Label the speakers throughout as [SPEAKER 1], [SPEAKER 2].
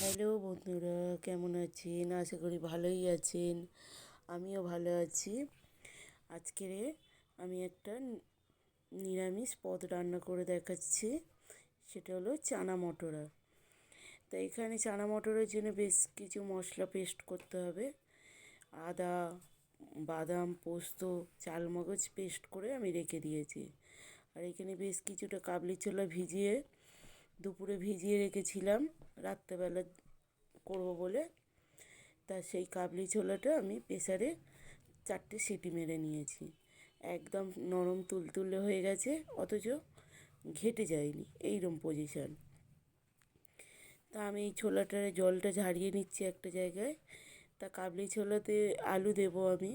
[SPEAKER 1] Hello বন্ধুরা, কেমন আছেন? আশা করি ভালোই আছেন। আমিও ভালো আছি। আজকে আমি একটা নিরামিষ পদ রান্না করে দেখাচ্ছি। সেটা হলো চানা মটরা। তো এখানে চানা মটরের জন্য বেশ কিছু মশলা পেস্ট করতে হবে। আদা, বাদাম, পোস্ত, চালমগজ পেস্ট করে আমি রেখে দিয়েছি। আর এখানে বেশ কিছুটা কাবলি ছোলা ভিজিয়ে দুপুরে ভিজিয়ে রেখেছিলাম। রাত্রেবেলা করব বলে। তা সেই কাবলি ছোলাটা আমি প্রেসারে চারটে সিটি মেরে নিয়েছি। একদম নরম তুলতুলে হয়ে গেছে, অথচ ঘেটে যায়নি এইরকম পজিশান তা আমি এই ছোলাটার জলটা ঝারিয়ে নিচ্ছি একটা জায়গায়। তা কাবলি ছোলাতে আলু দেবো আমি।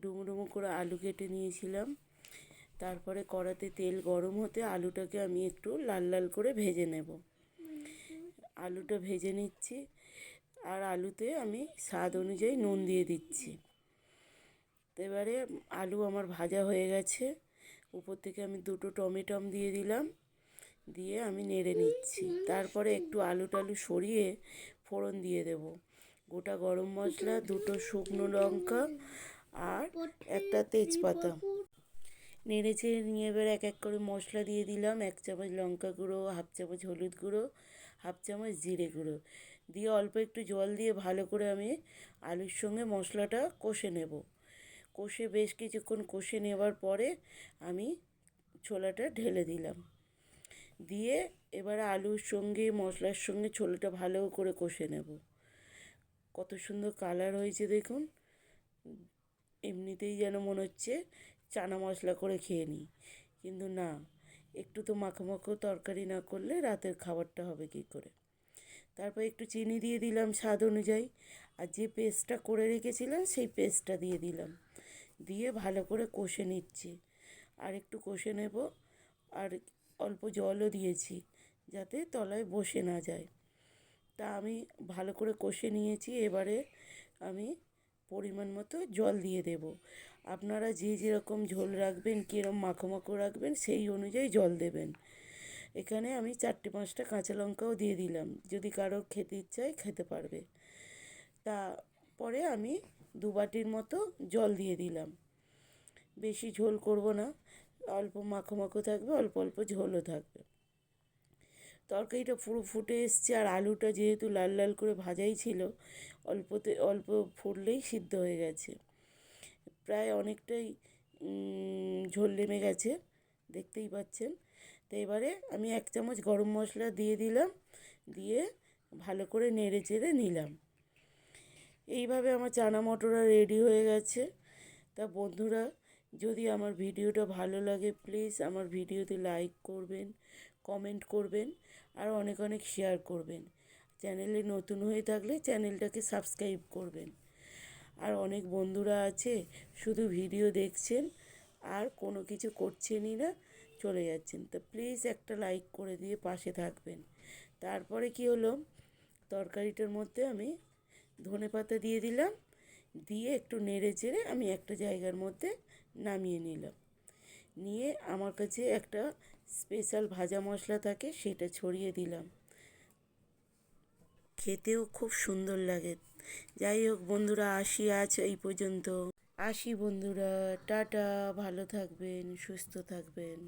[SPEAKER 1] ডুমো ডুমো করে আলু কেটে নিয়েছিলাম। তারপরে কড়াতে তেল গরম হতে আলুটাকে আমি একটু লাল লাল করে ভেজে নেব। আলুটা ভেজে নিচ্ছি আর আলুতে আমি স্বাদ অনুযায়ী নুন দিয়ে দিচ্ছি। তো এবারে আলু আমার ভাজা হয়ে গেছে। উপর থেকে আমি দুটো টমেটম দিয়ে দিলাম, দিয়ে আমি নেড়ে নিচ্ছি। তারপরে একটু আলু টালু সরিয়ে ফোড়ন দিয়ে দেব। গোটা গরম মশলা, দুটো শুকনো লঙ্কা আর একটা তেজপাতা। নেড়ে চেড়ে নিয়ে এবার এক এক করে মশলা দিয়ে দিলাম। এক চামচ লঙ্কা গুঁড়ো, হাফ চামচ হলুদ গুঁড়ো হাফ চামচ জিরে গুঁড়ো। দিয়ে অল্প একটু জল দিয়ে ভালো করে আমি আলুর সঙ্গে মশলাটা কষে নেব। কষে বেশ কিছুক্ষণ কষে নেবার পরে আমি ছোলাটা ঢেলে দিলাম। দিয়ে এবার আলুর সঙ্গে, মশলার সঙ্গে ছোলাটা ভালো করে কষে নেব। কত সুন্দর কালার হয়েছে দেখুন। এমনিতেই যেন মনে হচ্ছে চানা মশলা করে খেয়ে নিই। কিন্তু না একটু তো মাখো তরকারি না করলে রাতের খাবারটা হবে কী করে? তারপর একটু চিনি দিয়ে দিলাম স্বাদ অনুযায়ী। আর যে পেস্টটা করে রেখেছিলাম, সেই পেস্টটা দিয়ে দিলাম। দিয়ে ভালো করে কষে নিচ্ছি। আর একটু কষে নেব। আর অল্প জলও দিয়েছি যাতে তলায় বসে না যায়। তা আমি ভালো করে কষে নিয়েছি। এবারে আমি পরিমাণ মতো জল দিয়ে দেব। আপনারা যে যেরকম ঝোল রাখবেন কীরকম মাখো রাখবেন, সেই অনুযায়ী জল দেবেন। এখানে আমি চারটে পাঁচটা কাঁচা লঙ্কাও দিয়ে দিলাম। যদি কারও খেতে ইচ্ছায় খেতে পারবে। তা পরে আমি দু বাটির মতো জল দিয়ে দিলাম। বেশি ঝোল করব না। অল্প মাখো মাখো থাকবে, অল্প অল্প ঝোলও থাকবে। তরকারিটা পুরো ফুটে এসছে, আর আলুটা যেহেতু লাল লাল করে ভাজাই ছিল, অল্পতে, অল্প ফুটলেই সিদ্ধ হয়ে গেছে। প্রায় অনেকটাই ঝোল নেমে গেছে, দেখতেই পাচ্ছেন। তো এবারে আমি এক চামচ গরম মশলা দিয়ে দিলাম, দিয়ে ভালো করে নেড়ে চেড়ে নিলাম। এইভাবে আমার চানা মটরা রেডি হয়ে গেছে। তা বন্ধুরা, যদি আমার ভিডিওটা ভালো লাগে, প্লিজ আমার ভিডিওতে লাইক করবেন, কমেন্ট করবেন, আর অনেক অনেক শেয়ার করবেন। চ্যানেলে নতুন হয়ে থাকলে চ্যানেলটাকে সাবস্ক্রাইব করবেন। আর অনেক বন্ধুরা আছে, শুধু ভিডিও দেখছেন, আর কোনো কিছু করছেনই না, চলে যাচ্ছেন। তো প্লিজ একটা লাইক করে দিয়ে পাশে থাকবেন। তারপরে কি হলো? তরকারিটার মধ্যে আমি ধনে পাতা দিয়ে দিলাম, দিয়ে একটু নেড়ে চেড়ে আমি একটা জায়গার মধ্যে নামিয়ে নিলাম। নিয়ে আমার কাছে একটা স্পেশাল ভাজা মশলা থাকে, সেটা ছড়িয়ে দিলাম। খেতেও খুব সুন্দর লাগে। যাই হোক বন্ধুরা আসি আজ এই পর্যন্ত। আসি বন্ধুরা টাটা ভালো থাকবেন সুস্থ থাকবেন।